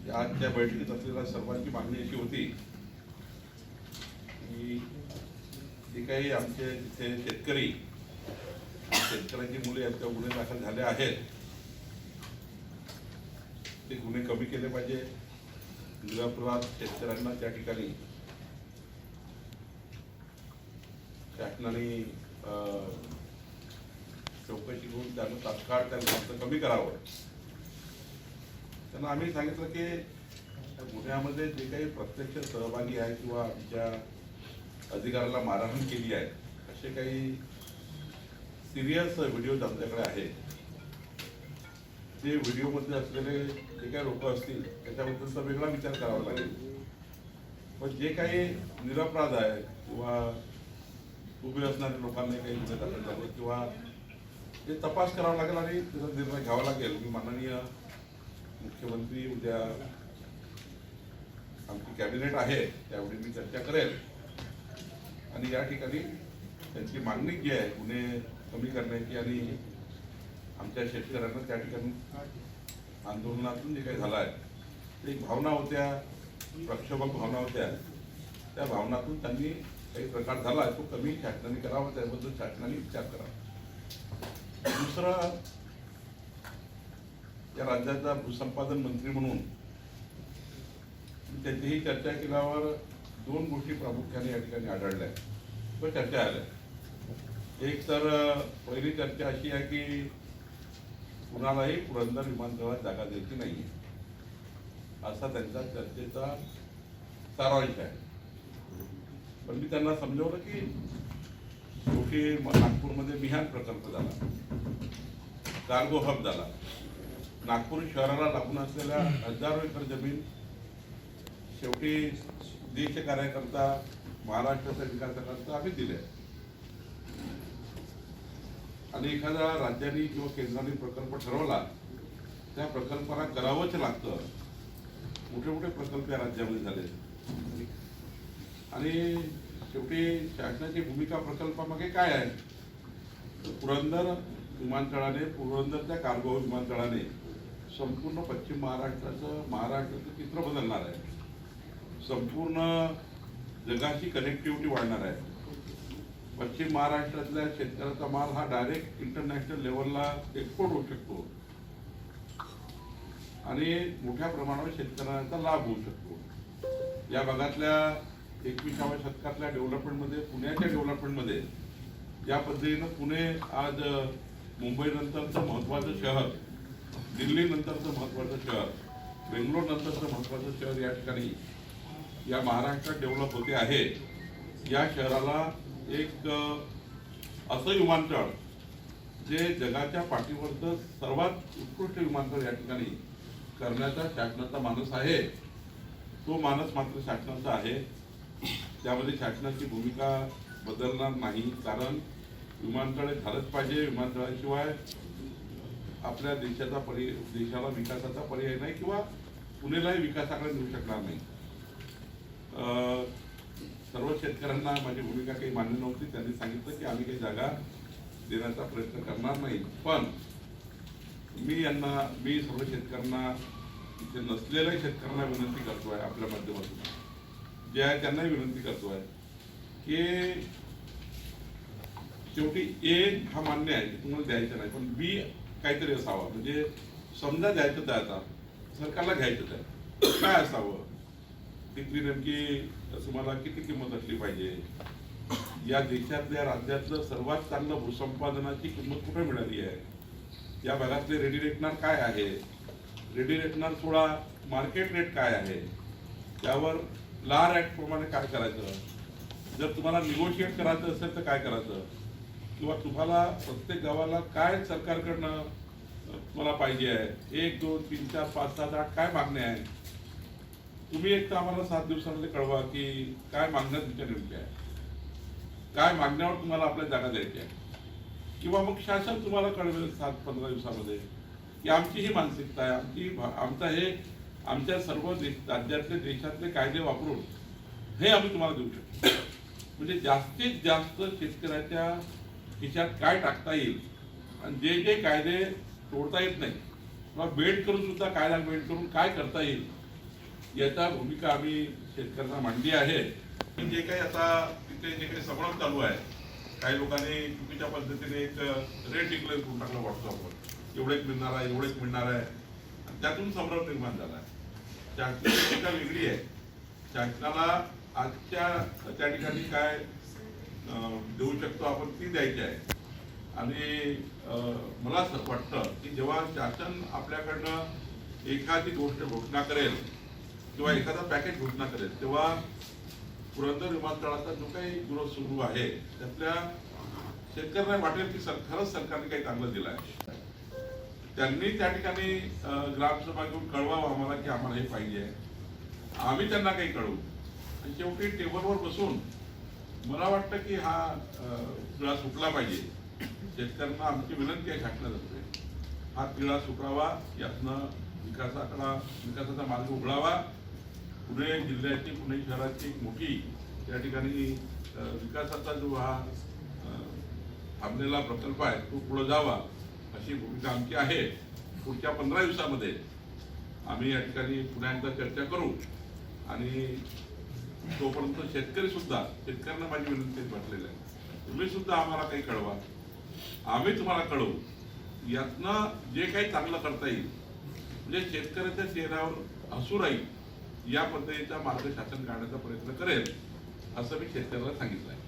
म्हणजे आजच्या बैठकीत असलेल्या सर्वांची मागणी अशी होती की जे काही आमचे तिथे शेतकरी शेतकऱ्यांची मुले आमच्या गुन्हे दाखल झाले आहेत. ते गुन्हे कमी केले पाहिजे. निरापराध शेतकऱ्यांना त्या ठिकाणी शासनाने चौकशी करून त्यांना तात्काळ त्यांना कमी करावं. त्यांना आम्ही सांगितलं की गुन्ह्यामध्ये जे काही प्रत्यक्ष सहभागी आहे किंवा आमच्या अधिकाऱ्याला मारहाण केली आहे असे काही सिरियस व्हिडिओज आमच्याकडे आहेत. ते व्हिडिओमध्ये असलेले जे काही लोक असतील त्याच्याबद्दलचा वेगळा विचार करावा लागेल. पण जे काही निरपराध आहे किंवा उभे असणाऱ्या लोकांना काही गुन्हे दाखल झाले किंवा ते तपास करावा लागेल आणि त्याचा निर्णय घ्यावा लागेल. की माननीय मुख्यमंत्री उद्या आमची कॅबिनेट आहे त्यावेळी मी चर्चा करेल. आणि या ठिकाणी त्यांची मागणी जी आहे गुन्हे कमी करण्याची आणि आमच्या शेतकऱ्यांना त्या ठिकाणी आंदोलनातून जे काही झालं आहे ते एक भावना होत्या प्रक्षोभक भावना होत्या. त्या भावनातून त्यांनी काही प्रकार झाला आहे तो कमी शासनाने करावा त्याबद्दल शासनाने विचार करावा. दुसरं या राज्याचा भूसंपादन मंत्री म्हणून त्याचीही चर्चा केल्यावर दोन गोष्टी प्रामुख्याने या ठिकाणी आढळल्या व चर्चा आल्या. एक तर पहिली चर्चा अशी आहे की कुणालाही पुरंदर विमानतळात जागा द्यायची नाही असा त्यांचा चर्चेचा सारांश आहे. पण मी त्यांना समजवलं की शेवटी नागपूरमध्ये मिहान प्रकल्प झाला. कार्गो हब झाला. नागपूर शहराला लागून असलेल्या हजारो एकर जमीन शेवटी देश कार्याकरता महाराष्ट्राच्या विकासाकरता आम्ही दिले आणि एखाद्या राज्याने किंवा केंद्राने प्रकल्प ठरवला त्या प्रकल्पाला करावंच लागतं. मोठे मोठे प्रकल्प या राज्यामध्ये झाले. आणि शेवटी शासनाची भूमिका प्रकल्पामागे काय आहे? पुरंदर विमानतळाने पुरंदरच्या कार्गो विमानतळाने संपूर्ण पश्चिम महाराष्ट्राचं महाराष्ट्राचं चित्र बदलणार आहे. संपूर्ण जगाची कनेक्टिव्हिटी वाढणार आहे. पश्चिम महाराष्ट्रातल्या शेतकऱ्याचा माल हा डायरेक्ट इंटरनॅशनल लेवलला एक्सपोर्ट होऊ शकतो. आणि मोठ्या प्रमाणावर शेतकऱ्यांचा लाभ होऊ शकतो. या भागातल्या एकविसाव्या शतकातल्या डेव्हलपमेंटमध्ये पुण्याच्या डेव्हलपमेंटमध्ये ज्या पद्धतीनं पुणे आज मुंबईनंतरचं महत्त्वाचं शहर दिल्लीनंतरचं महत्त्वाचं शहर बेंगलोरनंतरचं महत्त्वाचं शहर या ठिकाणी या महाराष्ट्रात डेव्हलप होते आहे. या शहराला एक असं विमानतळ जे जगाच्या पाठीवरचं सर्वात उत्कृष्ट विमानतळ या ठिकाणी करण्याचा शासनाचा मानस आहे. तो मानस मात्र शासनाचा आहे. त्यामध्ये शासनाची भूमिका बदलणार नाही कारण विमानतळ झालंच पाहिजे. विमानतळाशिवाय आपल्या देशाचा पर्याय देशाला विकासाचा पर्याय नाही किंवा पुणेलाही विकासाकडे नेऊ शकणार नाही. अं, सर्व शेतकऱ्यांना माझी भूमिका काही मान्य नव्हती. त्यांनी सांगितलं की आम्ही काही जागा देण्याचा प्रयत्न करणार नाही. पण मी यांना मी सर्व शेतकऱ्यांना इथे नसलेल्या शेतकऱ्यांना विनंती करतो आहे आपल्या माध्यमातून. जे आहे त्यांनाही विनंती करतो आहे की शेवटी ए हा मान्य आहे तुम्हाला द्यायचं नाही. पण बी काहीतरी असावा. म्हणजे समजा द्यायचं द्यायचा सरकारला घ्यायचं आहे काय असावं? तिथली नेमकी तुम्हाला किती किंमत असली पाहिजे? या देशातल्या राज्यातलं सर्वात चांगलं भूसंपादनाची किंमत कुठे मिळाली आहे? या भागातले रेडी रेटनार काय आहे? रेडी रेटनार थोडा मार्केट रेट काय आहे? त्यावर लार ऍक्ट प्रमाणे काय करायचं? जर तुम्हाला निगोशिएट करायचं असेल तर काय करायचं? किंवा तुम्हाला प्रत्येक गावाला काय सरकारकडनं तुम्हाला पाहिजे आहे? एक दोन तीन चार पाच सात आठ काय मागण्या आहे तुम्ही एक तर आम्हाला सात दिवसामध्ये कळवा की काय मागण्या तुमच्या नेमक्या आहे काय मागण्यावर तुम्हाला आपल्या जागा द्यायच्या आहे? किंवा मग शासन तुम्हाला कळवेल सात पंधरा दिवसामध्ये की आमची ही मानसिकता आहे आमची आमचा हे आमच्या सर्व देश राज्यातले देशातले कायदे वापरून हे आम्ही तुम्हाला देऊ शकतो. म्हणजे जास्तीत जास्त शेतकऱ्याच्या खिशात काय टाकता येईल? आणि जे जे कायदे तोडता येत नाही किंवा बेंड करून सुद्धा कायदा बेंड करून काय करता येईल याचा भूमिका आम्ही शेतकऱ्यांना मांडली आहे. जे काही आता तिथे जे काही संभ्रम चालू आहे काही लोकांनी चुकीच्या पद्धतीने एक रेट डिक्लेअर करून टाकला व्हॉट्सअपवर एवढेच मिळणार आहे एवढेच मिळणार आहे. आणि त्यातून संभ्रम निर्माण झाला आहे. शासनाची भूमिका वेगळी आहे. शासनाला आजच्या त्या ठिकाणी काय देऊ शकतो आपण ती द्यायची आहे. आणि मला असं वाटतं की जेव्हा शासन आपल्याकडनं एखादी गोष्ट घोषणा करेल किंवा एखादा पॅकेज घोषणा करेल तेव्हा पुरंदर विमानतळाचा जो काही विरोध सुरू आहे त्यातल्या शेतकऱ्यांना वाटेल की सर खरंच सरकारने काही चांगलं दिलं आहे. त्यांनी त्या ठिकाणी ग्रामसभा घेऊन कळवावं आम्हाला की आम्हाला हे पाहिजे आहे. आम्ही त्यांना काही कळवू. आणि शेवटी टेबलवर बसून मला वाटतं की हा तिळा सुटला पाहिजे. शेतकऱ्यांना आमची विनंती आहे शासनातर्फे. हा तिळा सुटावा यातनं विकासाकडा विकासाचा मार्ग उघडावा. पुणे जिल्ह्याची पुणे शहराची एक मोठी या ठिकाणी विकासाचा जो हा थांबलेला प्रकल्प आहे तो पुढं जावा अशी भूमिका आमची आहे. पुढच्या पंधरा दिवसामध्ये आम्ही या ठिकाणी पुन्हा एकदा चर्चा करू आणि तोपर्यंत शेतकरी सुद्धा शेतकऱ्यांना माझी विनंती म्हटलेली आहे. तुम्ही सुद्धा आम्हाला काही कळवा. आम्ही तुम्हाला कळवू. यातनं जे काही चांगलं करता येईल म्हणजे शेतकऱ्याच्या चेहऱ्यावर हसू राहील या पद्धतीचा मार्ग शासन काढण्याचा प्रयत्न करेल असं मी शेतकऱ्याला सांगितलं आहे.